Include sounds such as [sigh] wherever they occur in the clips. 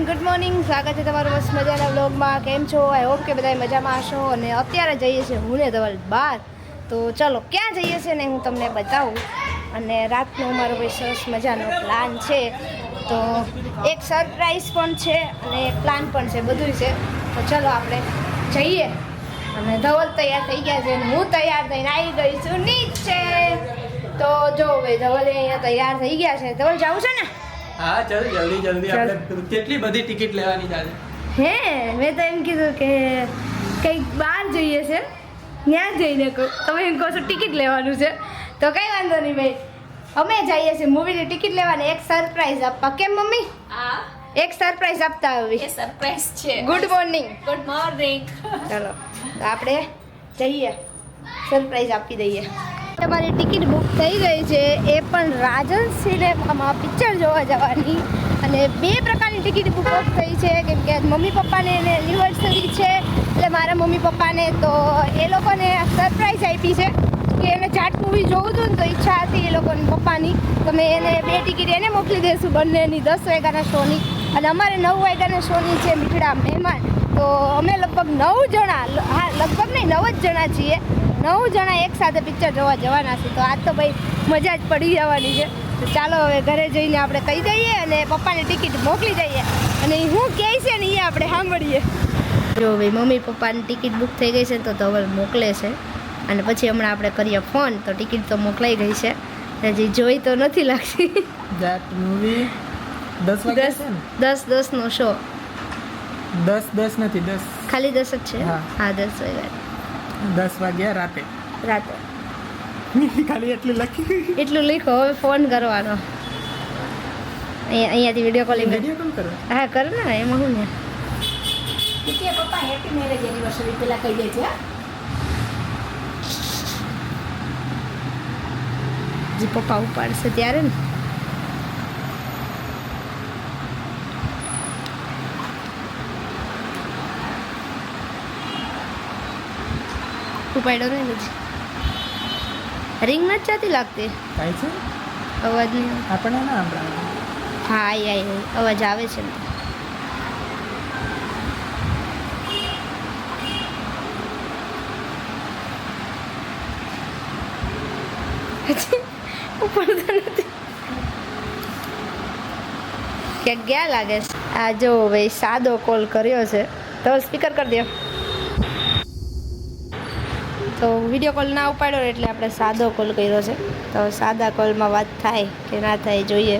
Good morning સ્વાગત છે તમારું મસ્ત મજાના વ્લોગમાં કેમ છો? આઈ હોપ કે બધા મજામાં હશો. અને અત્યારે જઈએ છીએ હું ને ધવલ બાર. તો ચલો, ક્યાં જઈએ છીએ ને હું તમને બતાવું. અને રાતનો અમારો ભાઈ સરસ મજાનો પ્લાન છે. તો એક સરપ્રાઈઝ પણ છે અને એક પ્લાન પણ છે બધું છે. તો ચલો આપણે જઈએ. અને ધવલ તૈયાર થઈ ગયા છે અને હું તૈયાર થઈને આવી ગઈ છું નીચે. તો જો ભાઈ ધવલ અહીંયા તૈયાર થઈ ગયા છે. ધવલ જવું છે ને? હા ચાલ જલ્દી જલ્દી. આપણે કેટલી બધી ટિકિટ લેવાની છે હે મેં તો એમ કીધું કે કંઈક બહાર જોઈએ છે. ત્યાં જઈને કહું. તમે એમ કહો છો ટિકિટ લેવાનું છે. તો કંઈ વાંધો નહીં ભાઈ. અમે જઈએ છીએ મૂવીની ટિકિટ લેવાની. એક સરપ્રાઈઝ આપવા. કેમ મમ્મી? આ એક સરપ્રાઈઝ આપતા એ આવી સરપ્રાઈઝ છે. ગુડ મોર્નિંગ ગુડ મોર્નિંગ ચલો આપણે જઈએ. સરપ્રાઈઝ આપી દઈએ. તમારી ટિકિટ બુક થઈ ગઈ છે, એ પણ રાજન સિનેમામાં પિક્ચર જોવા જવાની. અને બે પ્રકારની ટિકિટ બુક થઈ છે, કેમ કે મમ્મી પપ્પાને એને એનિવર્સરી છે, એટલે મારા મમ્મી પપ્પાને તો એ લોકોને સરપ્રાઈઝ આપી છે. કે એને ચાટ મૂવી જોવું હતું ને, તો ઈચ્છા હતી એ લોકોની પપ્પાની. તો મેં એને બે ટિકિટ એને મોકલી દઈશું બંનેની, દસ વાગ્યાના શોની અને અમારે નવ વાગ્યાના શોની છે મીઠડા મહેમાન. તો અમે લગભગ નવ જણા, હા, લગભગ નહીં, નવ જ જણા છીએ. નવ જણા એક સાથે પિક્ચર જોવા જવાના છે તો આજ તો ભાઈ મજા જ પડી જવાની છે. તો ચાલો હવે ઘરે જઈને આપણે કહી દઈએ અને પપ્પાની ટિકિટ મોકલી દઈએ. અને હું કહે છે ને એ આપણે સાંભળીએ. જો ભાઈ મમ્મી પપ્પાની ટિકિટ બુક થઈ ગઈ છે તો ધવલ મોકલે છે. અને પછી હમણાં આપણે કરીએ ફોન તો ટિકિટ તો મોકલાઈ ગઈ છે. હજી જોઈ તો નથી લાગતી. મૂવી દસ દસ દસનો શો દસ દસ નથી દસ. ખાલી દસ જ છે? હા. હા દસ વાગ્યા દસ વાગ્યા રાતે. રાતે. [laughs] ખાલી એટલું લખી. એટલું લખો હવે ફોન કરવાનો. અહીંયા અહીંયાથી વીડિયો કોલિંગ વીડિયો કોલ કરો? હા કર ને એમાં હું ને? કે પપ્પા હેપી મેરેજ એનિવર્સરી પેલા કહી દેજે હા? જે પપ્પા ઉપાડશે ત્યારે ને. ઉપાડ્યો નહીં પછી રિંગ નથી ચાતી લાગતી. કાંઈ છે? અવાજ નહીં આપણે ના સંભળાવે હા આઈ આઈ. અવાજ આવે છે ઉપડતો નથી. ક્યાંક ગયા લાગે છે. આ જો ભાઈ સાદો કોલ કર્યો છે. તો સ્પીકર કરી દો તો વીડિયો કોલ ના ઉપાડ્યો એટલે આપણે સાદો કોલ કર્યો છે. તો સાદા કોલમાં વાત થાય કે ના થાય જોઈએ.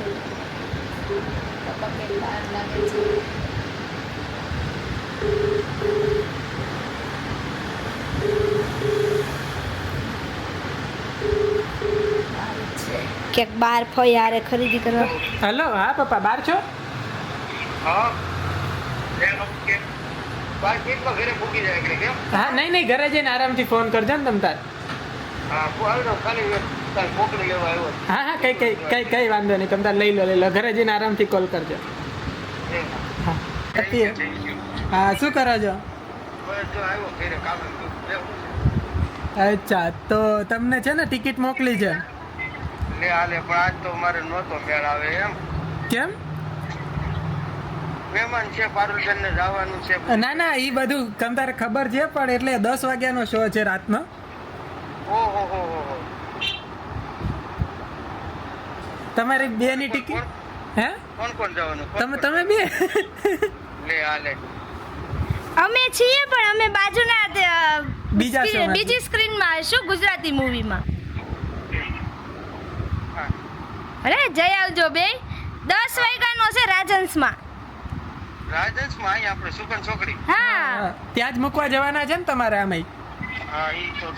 ક્યાંક બહાર ફઈ હારે ખરીદી કરવા. હેલો હા પપ્પા બાર છો? હા હા નહીં નહીં ઘરે જઈને આરામથી ફોન કરજો ને તમ તાર. હા હા હા કઈ કઈ કઈ કઈ વાંધો નહીં તમ તાર લઈ લો લઈ લો. ઘરે જઈને આરામથી કોલ કરજો. હા શું કરો છો. અચ્છા તો તમને છે ને ટિકિટ મોકલી છે? લે હાલે પણ આજ તો મારે નહોતો મેળ આવે એમ. કેમ? મહેમાન છે પારુલબેન ને જવાનું છે ના ના એ બધું તમ તારે ખબર છે પણ એટલે દસ વાગ્યાનો શો છે રાતનો. ઓહો હો હો હો. તમારી બે ની ટિકિટ? હે? કોણ કોણ જવાનું? તમે તમે બે? લે હાલે. અમે છીએ પણ અમે બાજુના બીજા. બીજી સ્ક્રીનમાં હશું ગુજરાતી મૂવીમાં. માં અરે જઈ આવજો બે દસ વાગ્યાનો છે રાજહંસમાં. રાજેશમાં અહીં આપણે સુકન છોકરી. હા. ત્યાં જ મૂકવા જવાના છે ને તમારે આમે હા ઈ તો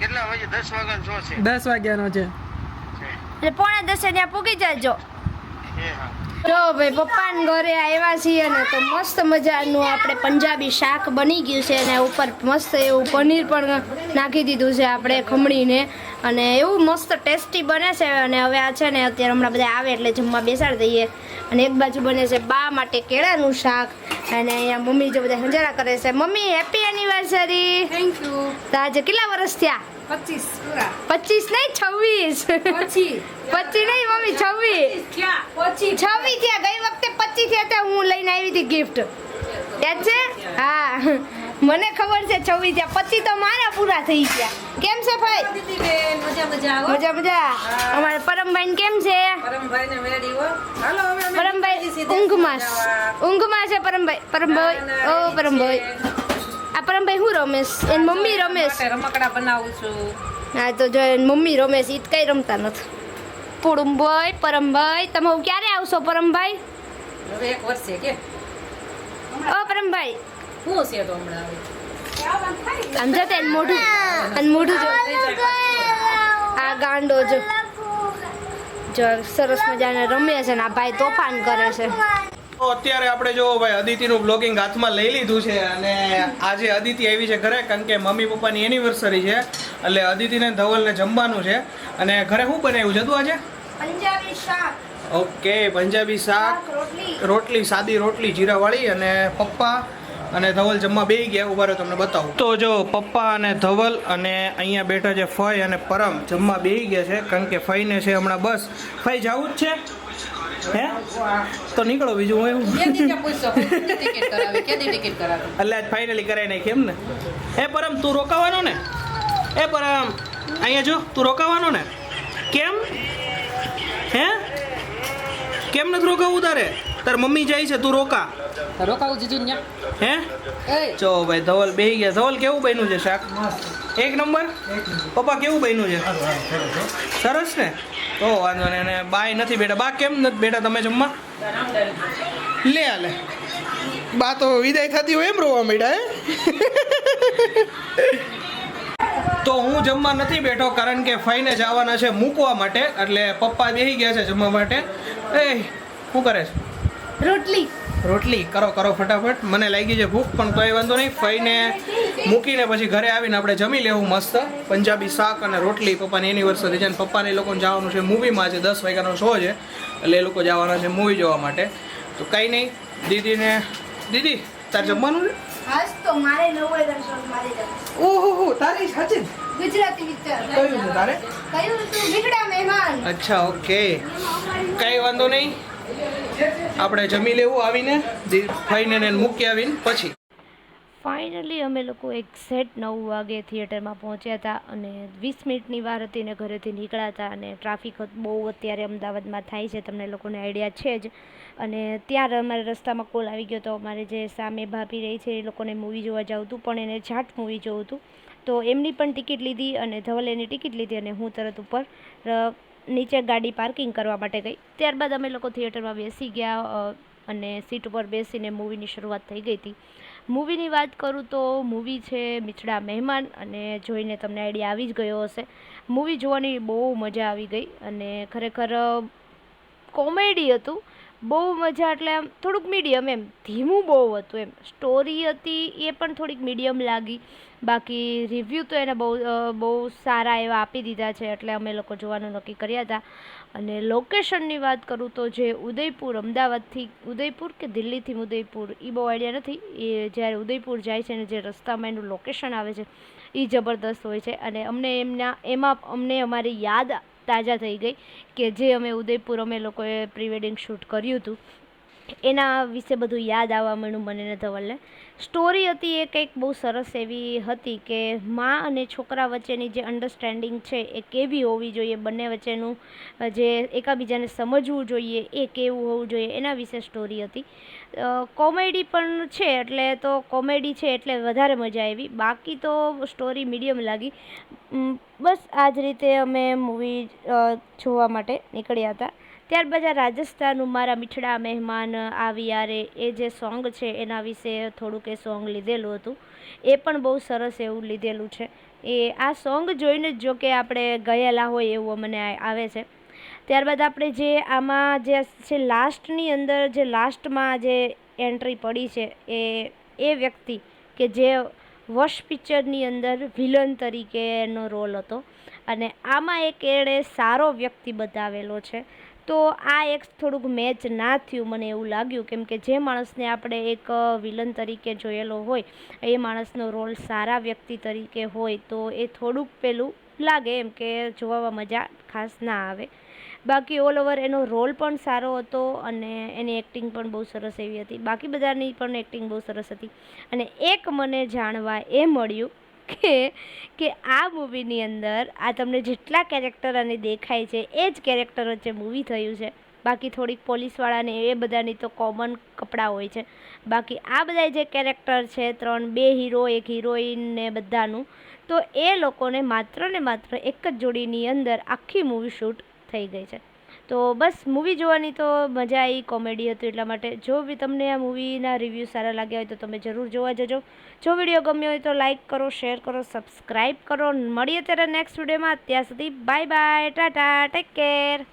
કેટલા વાગે દસ વાગ્યાનો શો છે? દસ વાગ્યાનો છે. એટલે પોણા દસે ત્યાં પૂગી જજો. જો ભાઈ પપ્પાને ઘરે આવ્યા છીએ ને તો મસ્ત મજાનું આપણે પંજાબી શાક બની ગયું છે અને ઉપર મસ્ત એવું પનીર પણ નાખી દીધું છે આપણે ખમણીને. અને એવું મસ્ત ટેસ્ટી બને છે અને હવે આ છે ને અત્યારે હમણાં બધા આવે એટલે જમવા બેસાડી દઈએ. અને એક બાજુ બને છે બા માટે કેળાનું શાક. અને અહીંયા મમ્મી જો બધા હંજારા કરે છે. Mummy happy anniversary thank you તો આજે કેટલા વર્ષ થયા? પચીસ પચીસ નહીં છવ્વીસ. પચીસ નહીં મમ્મી છવ્વીસ. છવ્વીસ થયા. ગઈ વખતે પચીસ થયા હતા હું લઈને આવી હતી ગિફ્ટ યાદ છે? હા. મને ખબર છે છવ્વીસ થયા પછી તો મારા પૂરા થઈ ગયા. કેમ છે ભાઈ? મજા મજા મજા મજા અમારા પરમભાઈ કેમ છે? પરમભાઈ ઊંઘમાં ઊંઘમાં છે પરમભાઈ. પરમભાઈ ઓ પરમભાઈ. આ પરમભાઈ હું રમેશ એન મમ્મી રમેશ રમકડા બનાવું છું. હા તો જો એન મમ્મી રમેશ ઈ કઈ રમતા નથી. પુડુંભાઈ પરમભાઈ તમે ક્યારે આવશો પરમભાઈ? હવે એક વર્ષે કે? ઓ પરમભાઈ શું હશે તો હમણાં હવે? આમ મોઢું અને મોઢું જો. આ ગાંડો જો. જો સરસ મજાને રમે છે ને આ ભાઈ તોફાન કરે છે. તો અત્યારે આપણે જો ભાઈ અદિતિનું બ્લોગિંગ હાથમાં લઈ લીધું છે અને આજે અદિતિ આવી છે ઘરે કારણ કે મમ્મી પપ્પાની એનિવર્સરી છે એટલે અદિતિને ધવલને જમવાનું છે. અને ઘરે શું બનાવ્યું છે તું આજે? પંજાબી શાક. ઓકે પંજાબી શાક રોટલી. રોટલી સાદી રોટલી જીરાવાળી અને પપ્પા અને ધવલ જમવા બે ગયા ઊભા રહ્યો તમને બતાવું. તો જો પપ્પા અને ધવલ અને અહીંયા બેઠા છે ફઈ અને પરમ જમવા બે ગયા છે કારણ કે ફઈને છે હમણાં બસ. ફઈ જવું જ છે? હે? તો નીકળો બીજું હું એવું એટલે આજ ફાઇનલી કરાવી નાખી એમ ને એ પરમ તું રોકાવાનો ને? એ પરમ અહીંયા જો તું રોકાવાનો ને? કેમ? હે? કેમ નથી રોકાવું તારે? તાર મમ્મી જાય છે તું રોકા. રોકાવું જીજુ ને હે? એ ચો ભાઈ ધવલ બેહી ગયા. ધવલ કેવું બન્યું છે શાક? એક નંબર? પપ્પા કેવું બન્યું છે? સરસ ને? તો વાંધો નહીં અને બાય નથી બેટા બા કેમ નથી બેટા તમે જમવા? લે આ લે બા તો વિદાય થતી હોય એમ રોવા માંડ્યા હે? તો હું જમવા નથી બેઠો કારણ કે ફાઈને જવાના છે મૂકવા માટે. એટલે પપ્પા બેહી ગયા છે જમવા માટે. એ શું કરે છે? રોટલી. રોટલી. કરો કરો ફટાફટ. મને લાગી છે ભૂખ પણ તોય વાંધો નહીં. ફઈને મૂકીને પછી ઘરે આવીને આપણે જમી લેવું મસ્ત. પંજાબી શાક અને રોટલી. પપ્પાની એનિવર્સરી છે અને પપ્પાને એ લોકોને જવાનું છે મૂવીમાં છે દસ વાગ્યાનો શો છે. એટલે એ લોકો જવાના છે મૂવી જોવા માટે. તો કંઈ નહીં દીદીને દીદી તારે જમવાનું છે. ઓહો હો તારી સાચી ગુજરાતી પિક્ચર. કયું છે તારે? કયું મહેમાન. અચ્છા ઓકે. કંઈ વાંધો નહીં. આપણે જમી લેવું આવીને, દી- મૂકી આવીને, પછી. ફાઇનલી અમે લોકો એક્ઝેક્ટ નવ વાગે થિયેટરમાં પહોંચ્યા હતા અને વીસ મિનિટની વાર હતી ને ઘરેથી નીકળ્યા હતા અને ટ્રાફિક બહુ અત્યારે અમદાવાદમાં થાય છે, તમને લોકોને આઈડિયા છે જ. અને ત્યાં અમારે રસ્તામાં કોલ આવી ગયો તો અમારે જે સામે ભાભી રહી છે એ લોકોને મૂવી જોવા જવું હતું, પણ એને જાટ મૂવી જોવું હતું. તો એમની પણ ટિકિટ લીધી અને ધવલેની ટિકિટ લીધી અને હું તરત ઉપર નીચે ગાડી પાર્કિંગ કરવા માટે ગઈ. ત્યારબાદ અમે લોકો થિયેટરમાં બેસી ગયા અને સીટ ઉપર બેસીને મૂવીની શરૂઆત થઈ ગઈ હતી. મૂવીની વાત કરું તો મૂવી છે મિછડા મહેમાન અને જોઈને તમને આઈડિયા આવી જ ગયો હશે. મૂવી જોવાની બહુ મજા આવી ગઈ અને ખરેખર કોમેડી હતું. બહુ મજા એટલે આમ થોડુંક મીડિયમ એમ. ધીમું બહુ હતું એમ. સ્ટોરી હતી એ પણ થોડીક મીડિયમ લાગી. બાકી રિવ્યૂ તો એને બહુ બહુ સારા એવા આપી દીધા છે એટલે અમે લોકો જોવાનું નક્કી કર્યા હતા. અને લોકેશનની વાત કરું તો જે ઉદયપુર, અમદાવાદથી, ઉદયપુર કે દિલ્હીથી ઉદયપુર એ બહુ આઈડિયા નથી. એ જ્યારે ઉદયપુર જાય છે અને જે રસ્તામાં એનું લોકેશન આવે છે એ જબરદસ્ત હોય છે. અને અમને એમના, એમાં અમને અમારી યાદ તાજા થઈ ગઈ કે જે અમે ઉદયપુર અમે લોકોએ પ્રી વેડિંગ શૂટ કર્યું હતું. એના વિશે બધું યાદ આવવા માંડ્યું મને ને ધવલને. સ્ટોરી હતી એ કંઈક બહુ સરસ એવી હતી કે મા અને છોકરા વચ્ચેની જે અન્ડરસ્ટેન્ડિંગ છે એ કેવી હોવી જોઈએ, બંને વચ્ચેનું જે એકાબીજાને સમજવું જોઈએ, એ કેવું હોવું જોઈએ, એના વિશે સ્ટોરી હતી. કોમેડી પણ છે એટલે તો કોમેડી છે એટલે વધારે મજા આવી. બાકી તો સ્ટોરી મીડિયમ લાગી. બસ આ જ રીતે અમે મૂવી જોવા માટે નીકળ્યા હતા. ત્યારબાદ આ રાજસ્થાનનું મારા મીઠડા મહેમાન આવ્યા રે, એ જે સોંગ છે એના વિશે થોડુંક એ સોંગ લીધેલું હતું. એ પણ બહુ સરસ એવું લીધેલું છે. એ આ સોંગ જોઈને જ જો કે આપણે ગયેલા હોય એવું મને આવે છે. ત્યારબાદ આપણે જે આમાં જે છે લાસ્ટની અંદર જે લાસ્ટમાં જે એન્ટ્રી પડી છે એ એ વ્યક્તિ કે જે વર્ષ પિક્ચરની અંદર વિલન તરીકેનો રોલ હતો. અને આમાં એક એણે સારો વ્યક્તિ બતાવેલો છે. તો આ એક થોડુંક મેચ ના થયું મને એવું લાગ્યું. કેમ કે જે માણસને આપણે એક વિલન તરીકે જોયેલો હોય, એ માણસનો રોલ સારા વ્યક્તિ તરીકે હોય, તો એ થોડુંક પેલું લાગે એમ કે જોવામાં મજા ખાસ ના આવે. બાકી ઓલ ઓવર એનો રોલ પણ સારો હતો અને એની એક્ટિંગ પણ બહુ સરસ એવી હતી. બાકી બધાની પણ એક્ટિંગ બહુ સરસ હતી. અને એક મને જાણવા એ મળ્યું કે કે આ મૂવીની અંદર આ તમને જેટલા કેરેક્ટર અને દેખાય છે, એ જ કેરેક્ટર વચ્ચે મૂવી થયું છે. બાકી થોડીક પોલીસવાળાને એ બધાની તો કોમન કપડાં હોય છે. બાકી આ બધા જે કેરેક્ટર છે, ત્રણ, બે હીરો એક હિરોઈન ને બધાનું, તો એ લોકોને માત્ર ને માત્ર એક જ જોડીની અંદર આખી મૂવી શૂટ થઈ ગઈ છે. તો બસ મૂવી જોવાની તો મજા આવી કોમેડી હતું એટલા માટે. જો બી તમને આ મૂવીના રિવ્યૂ સારા લાગ્યા હોય તો તમે જરૂર જોવા જજો. જો વીડિયો ગમ્યો હોય તો લાઈક કરો શેર કરો સબસ્ક્રાઈબ કરો. મળીએ ત્યારે નેક્સ્ટ વિડીયોમાં ત્યાં સુધી bye bye tata take care